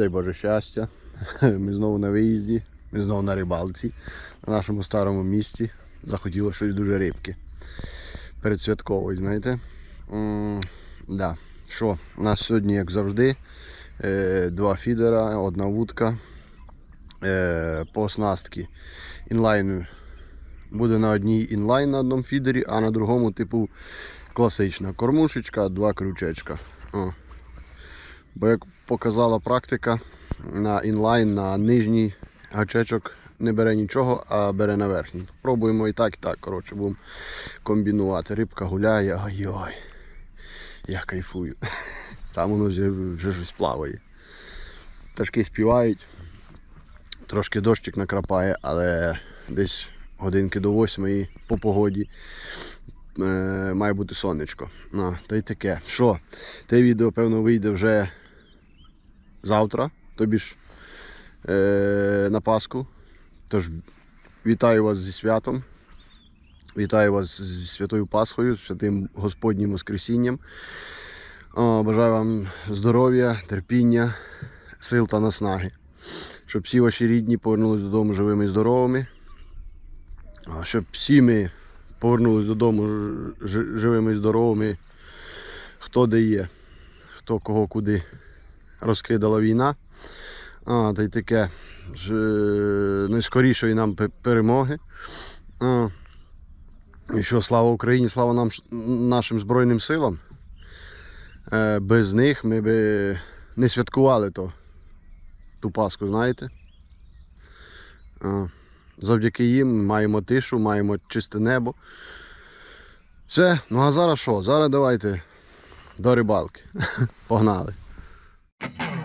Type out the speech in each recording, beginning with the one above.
Дай Боже щастя. Ми знову на виїзді, ми знову на рибалці, на нашому старому місці. Захотіло щось дуже рибки. Передсвяткової, знаєте. Да. Що, у нас сьогодні, як завжди, е, два фідера, одна вудка. Е, по оснастки інлайн буде на одній інлайн на одному фідері, а на другому, типу, класична кормушечка, два крючечка. О. Бо як показала практика, на інлайн, на нижній гачечок не бере нічого, а бере на верхній. Пробуємо і так, і так. Коротше, будемо комбінувати. Рибка гуляє, ой-ой. Я кайфую. Там воно вже, вже щось плаває. Пташки співають, трошки дощик накрапає, але десь годинки до восьмої по погоді е, має бути сонечко. Ну, та й таке. Що? Те відео, певно, вийде вже завтра, тобі ж е, на Пасху. Тож вітаю вас зі святом. Вітаю вас зі святою Пасхою, святим Господнім Воскресінням. О, бажаю вам здоров'я, терпіння, сил та наснаги. Щоб всі ваші рідні повернулись додому живими і здоровими. Щоб всі ми повернулись додому живими і здоровими, хто де є, хто кого куди розкидала війна. А, та й таке. Е, найскорішої нам перемоги. А, і що, слава Україні, слава нам, нашим Збройним силам. Е, без них ми би не святкували то, ту Пасху, знаєте. А, завдяки їм маємо тишу, маємо чисте небо. Все, ну а зараз що? Зараз давайте до рибалки. Погнали. Thank you.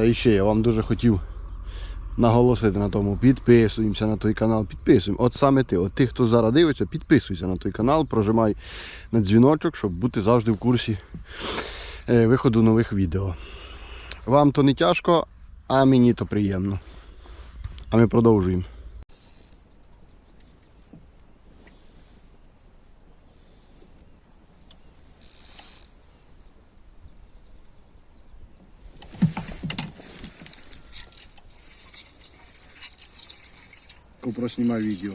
Та і ще я вам дуже хотів наголосити на тому. Підписуємося на той канал, підписуємо. От саме ти, от ти, хто зараз дивиться, підписуйся на той канал, прожимай на дзвіночок, щоб бути завжди в курсі е, виходу нових відео. Вам то не тяжко, а мені то приємно. А ми продовжуємо. GoPro знімає відео.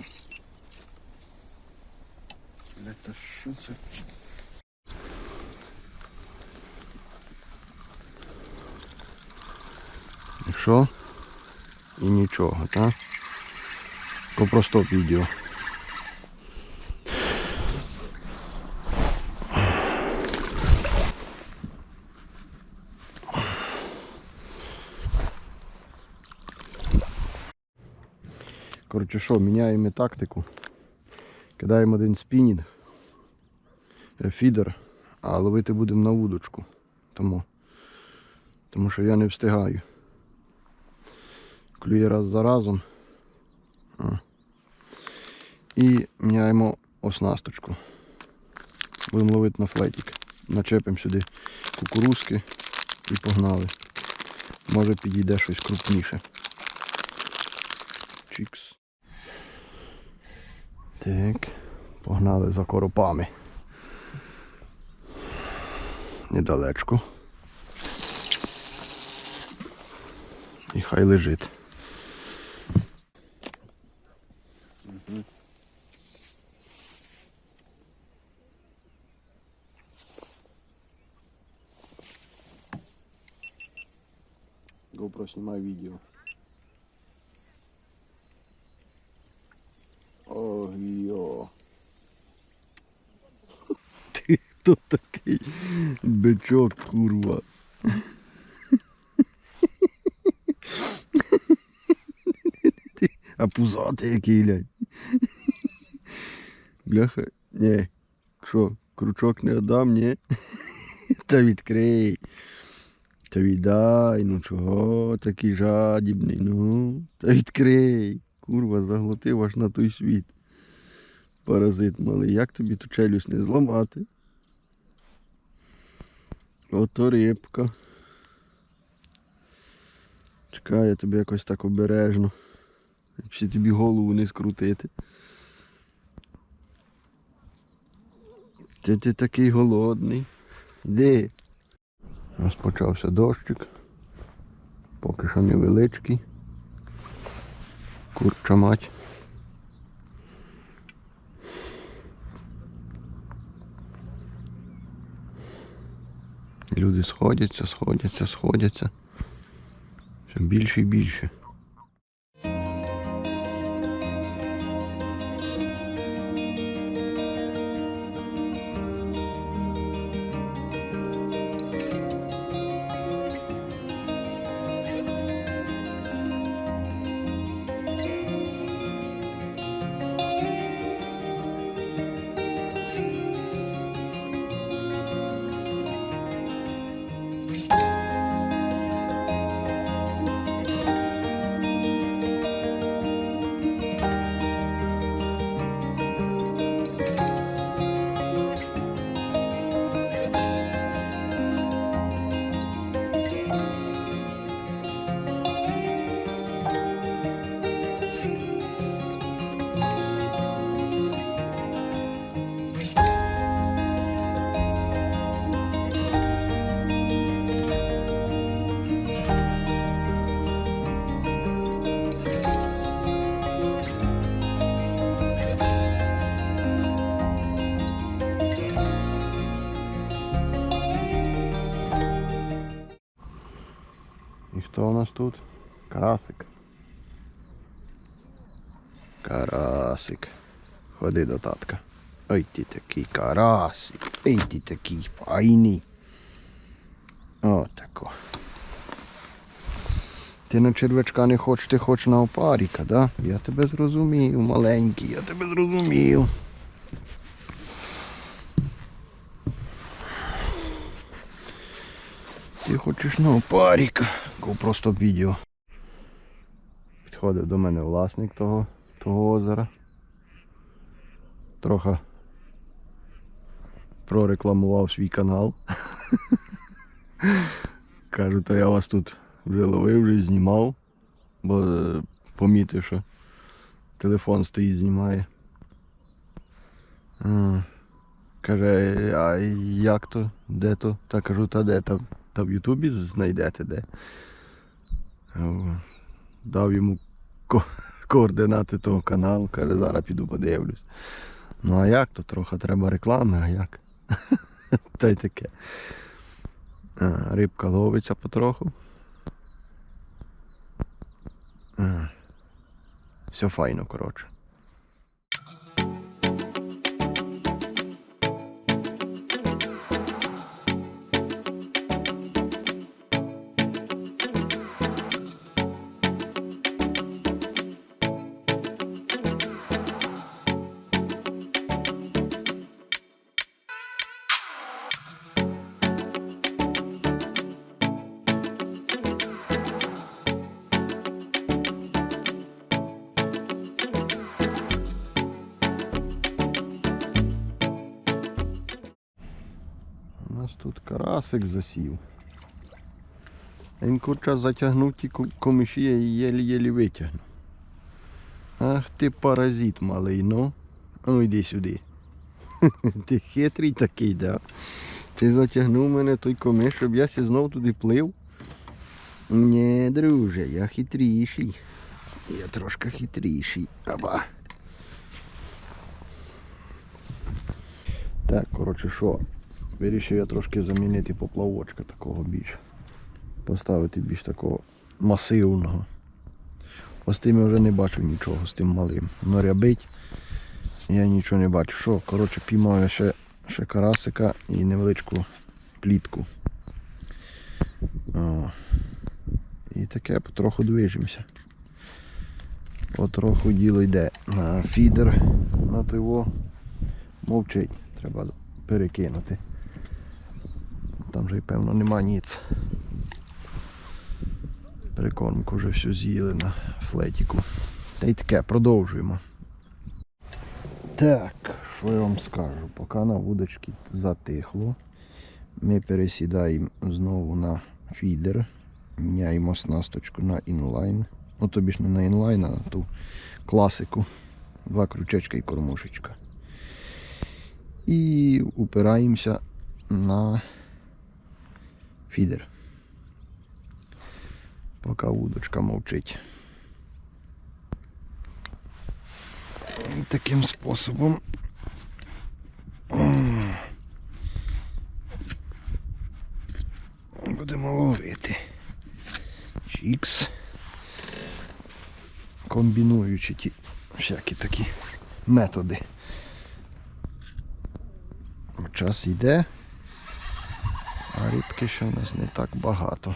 Це що це? І що? І нічого, так? GoPro стоп відео. Коротше що, міняємо тактику. Кидаємо один спінінг, е, фідер, а ловити будемо на вудочку. Тому, тому що я не встигаю. Клює раз за разом. І міняємо оснасточку. Будемо ловити на флетик. Начепимо сюди кукурузки і погнали. Може підійде щось крупніше. Чікс. Так, погнали за коропами. Недалечко. І хай лежить. GoPro знімає відео. Ой, йо. Хто такий бичок, курва? А пузатий який, глянь. Бляха, ні. Що, крючок не отдам, ні? Та відкрий. Та віддай, ну чого такий жадібний, ну. Та відкрий. Курва, заглотив аж на той світ. Паразит малий, як тобі ту челюсть не зламати? Ото рибка. Чекай, я тобі якось так обережно. Чи тобі голову не скрутити. Ти, ти такий голодний. Йди. Розпочався дощик. Поки що невеличкий. Курча мать. Люди сходяться, сходяться, сходяться. Все більше і більше. Тут? Карасик. Карасик. Ходи до татка. Ой ти такий карасик. Ой ти такий файний. Отако. Ти на червячка не хочеш, ти хочеш на опаріка, да? Я тебе зрозумів, маленький, я тебе зрозумів. Ти хочеш на опаріка. Кого просто відео. Підходив до мене власник того, того озера. Трохи прорекламував свій канал. Кажу, то я вас тут вже ловив, вже знімав, бо е, помітив, що телефон стоїть, знімає. Каже, а як то? Де то? Та кажу, та де? Та, та в Ютубі знайдете де. Дав йому ко- координати того каналу, каже, зараз піду подивлюсь. Ну а як то? Трохи треба реклами, а як? Та й таке. А, рибка ловиться потроху. А, все файно, коротше. Карасик засів. Він курча затягнув ті комиші я її єлі-єлі витягнув. Ах ти паразит малий, ну. Ну йди сюди. Ти хитрий такий, да? Ти затягнув мене той комиш, щоб я сі знов туди плив. Ні, друже, я хитріший. Я трошки хитріший. Аба. Так, коротше, що? Вирішив я трошки замінити поплавочка такого більш. Поставити більш такого масивного. Ось тим я вже не бачу нічого, з тим малим. Воно рябить. Я нічого не бачу. Що, коротше, піймав я ще ще карасика і невеличку плітку. О. І таке потроху движемося. Потроху діло йде. На фідер на того мовчить. Треба перекинути. Там же й певно нема ніц. Прикормку вже всю з'їли на флетіку. Та й таке, продовжуємо. Так, що я вам скажу? Поки на вудочці затихло, ми пересідаємо знову на фідер, міняємо оснасточку на інлайн. Ну тобі ж не на інлайн, а на ту класику. Два крючечка і кормушечка. І упираємося на фідер. Поки вудочка мовчить. Таким способом будемо ловити. Чікс. Комбінуючи ті всякі такі методи. Час йде, рибки ще у нас не так багато.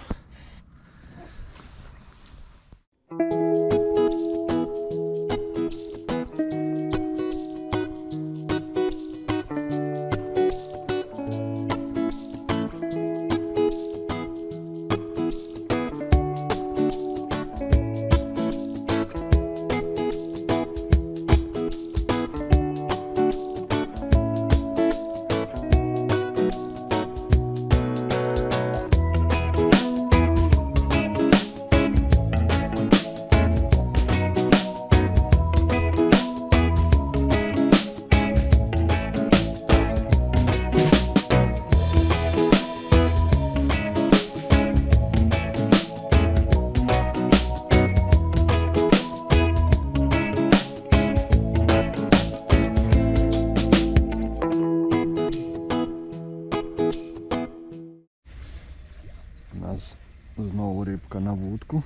Нас знову рибка на вудку.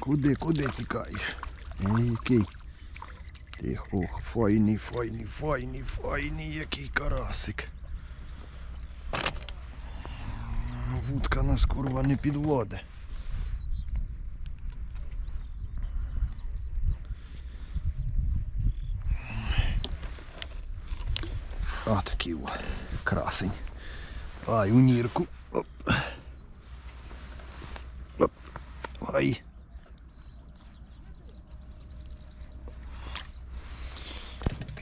Куди, куди тікаєш? Ей, який? Тих, ох, файний, файний, файний, файний, який карасик. Вудка нас курва не підводе. А такий красень. Ай, у нірку. Оп. Ай.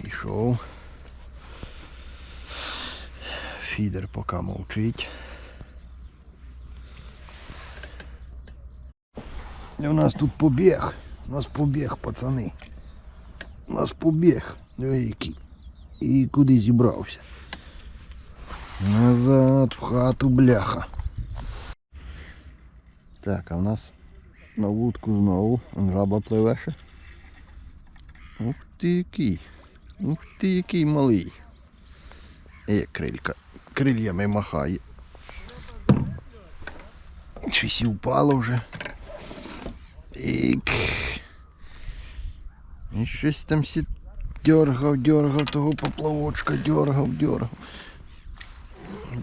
Пішов. Фідер поки мовчить. І у нас тут побіг. У нас побіг, пацани. У нас побіг. Диви який. І куди зібрався. Назад в хату бляха. Так, а в нас на вудку знову он жаба пливе ще. Ух ти який. Ух ти який малий. Є крилька. Крильями махає. Щось і впало вже. Ік. І щось там сі дергав, дергав того поплавочка, дергав, дергав.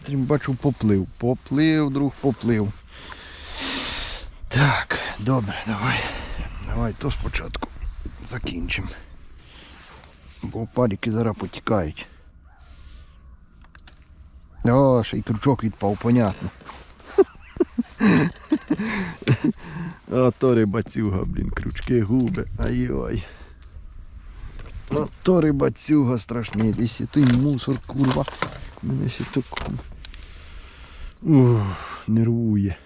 Бачу поплив. Поплив, друг, поплив. Так, добре, давай. Давай то спочатку закінчимо. Бо паріки зараз потікають. О, ще й крючок відпав, понятно. А то рибацюга, блін, крючки, губи. Ай-ой. А то рибацюга страшний, десь той мусор, курва. Мене ще так нервує.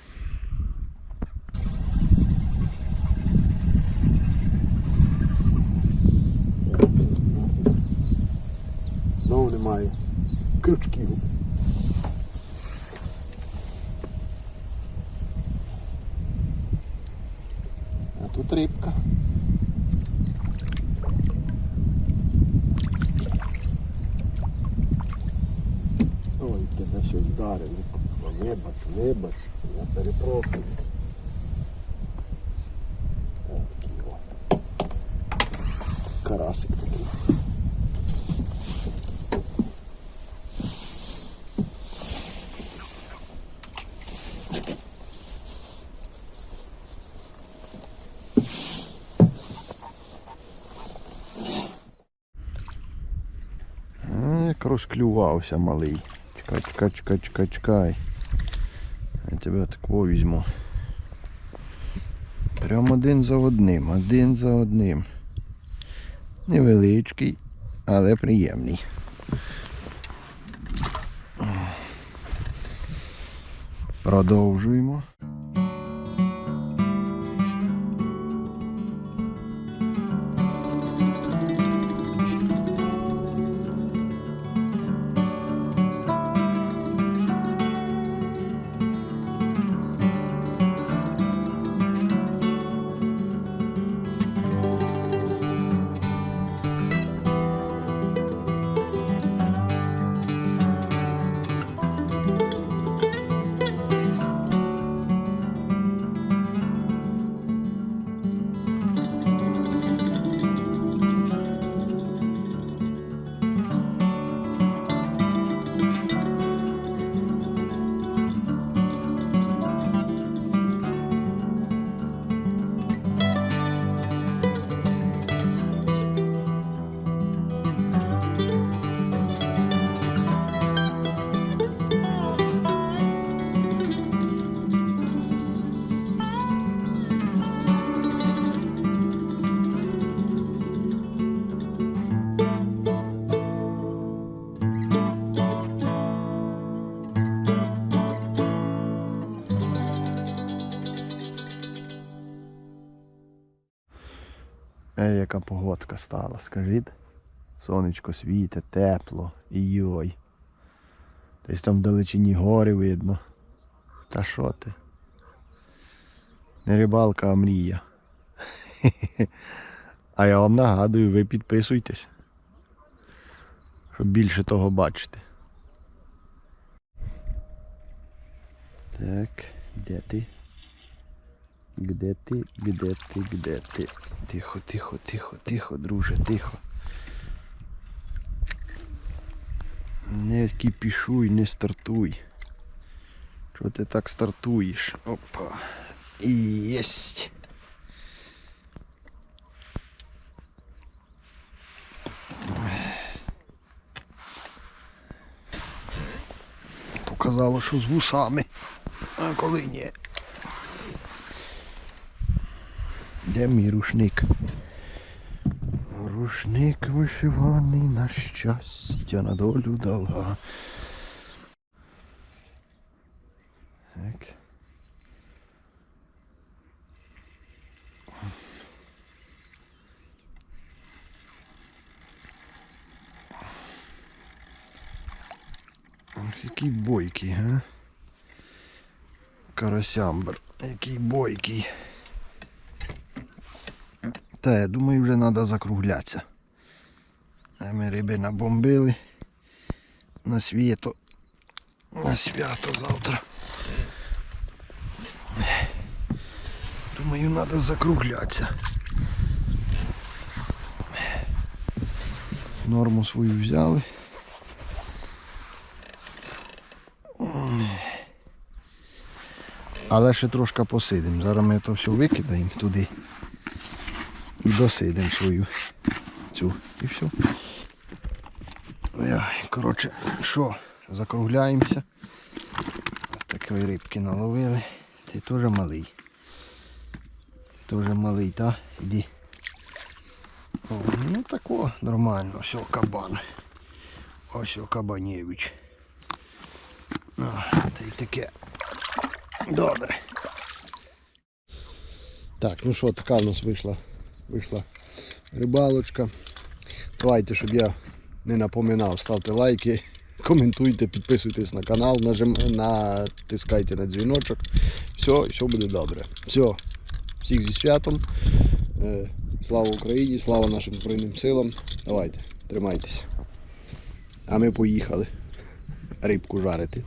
Знову немає крючків. А тут рибка. Ой, тебе щось вдарило. Вибач, вибач, я перепрошую. Карасик такий. Так розклювався малий. Чекай, чекай, чекай, чекай, чекай. Я тебе такого візьму. Прям один за одним, один за одним. Невеличкий, але приємний. Продовжуємо. Ей, яка погодка стала, скажіть. Сонечко світить, тепло, і йой. Десь там вдалечині гори видно. Та що ти? Не рибалка, а мрія. А я вам нагадую, ви підписуйтесь. Щоб більше того бачити. Так, де ти? Где ти, где ти, где ти? Тихо, тихо, тихо, тихо, друже, тихо. Не кіпішуй, не стартуй. Чого ти так стартуєш? Опа. І єсть. Показало, що з вусами. А коли ні. Де мій рушник? Рушник вишиваний на щастя, на долю дала. Так. Ох, який бойкий, га? Карасямбр, який бойкий. Та я думаю, вже треба закруглятися. А ми риби набомбили на свято. На свято завтра. Думаю, треба закруглятися. Норму свою взяли. Але ще трошки посидимо. Зараз ми то все викидаємо туди і досидимо свою цю і все. Коротше, що, закругляємося. Такої рибки наловили. Ти теж малий. Теж малий, та? Іди. О, ну тако, нормально, все, кабан. Ось о кабанєвич. О, та й таке. Добре. Так, ну що, така у нас вийшла вийшла рибалочка. Давайте, щоб я не напоминав, ставте лайки, коментуйте, підписуйтесь на канал, нажим, натискайте на дзвіночок. Все, все буде добре. Все, всіх зі святом. Е, Слава Україні, слава нашим Збройним силам. Давайте, тримайтеся. А ми поїхали рибку жарити.